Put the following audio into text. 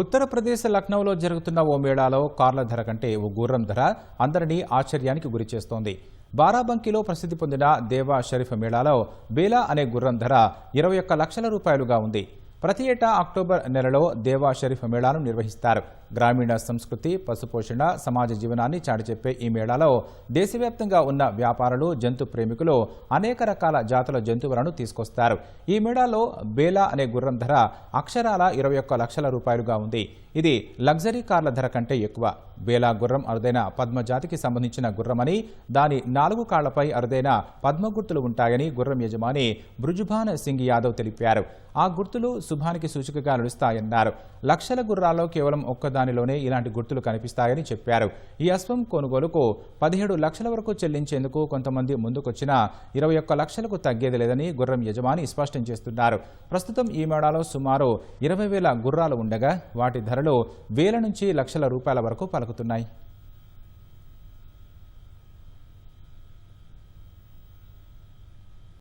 ఉత్తరప్రదేశ్ లక్నోలో జరుగుతున్న ఓ మేళాలో కార్ల ధర కంటే ఓ గుర్రం ధర అందరినీ ఆశ్చర్యానికి గురిచేస్తోంది బారాబంకీలో ప్రసిద్ధి పొందిన దేవా షరీఫ్ మేళాలో బేలా అనే గుర్రం ధర ఇరవై ఒక్క లక్షల రూపాయలుగా ఉంది. ప్రతి ఏటా అక్టోబర్ నెలలో దేవా షరీఫ్ మేళాను నిర్వహిస్తారు. గ్రామీణ సంస్కృతి పశుపోషణ సమాజ జీవనాన్ని చాటిచెప్పే ఈ మేళాలో దేశవ్యాప్తంగా ఉన్న వ్యాపారులు జంతు ప్రేమికులు అనేక రకాల జాతుల జంతువులను తీసుకొస్తారు. ఈ మేళాలో బేలా అనే గుర్రం ధర అక్షరాల ఇరవై ఒక్క లక్షల రూపాయలుగా ఉంది. ఇది లగ్జరీ కార్ల ధర కంటే ఎక్కువ. వేలా గుర్రం అరుదైన పద్మజాతికి సంబంధించిన గుర్రమని దాని నాలుగు కాళ్ళపై అరుదైన పద్మ గుర్తులు ఉంటాయని గుర్రం యజమాని బృజుభాన్ సింగ్ యాదవ్ తెలిపారు. ఆ గుర్తులు శుభానికి సూచికగా నిలుస్తాయన్నారు. లక్షల గుర్రాల్లో కేవలం ఒక్కదానిలోనే ఇలాంటి గుర్తులు కనిపిస్తాయని చెప్పారు. ఈ అశ్వం కొనుగోలుకు పదిహేడు లక్షల వరకు చెల్లించేందుకు కొంతమంది ముందుకొచ్చినా ఇరవై ఒక్క లక్షలకు తగ్గేది లేదని గుర్రం యజమాని స్పష్టం చేస్తున్నారు. ప్రస్తుతం ఈ మేడాలో సుమారు ఇరవై వేల గుర్రాలు ఉండగా వాటి ధరలు వేల నుంచి లక్షల రూపాయల వరకు ことない。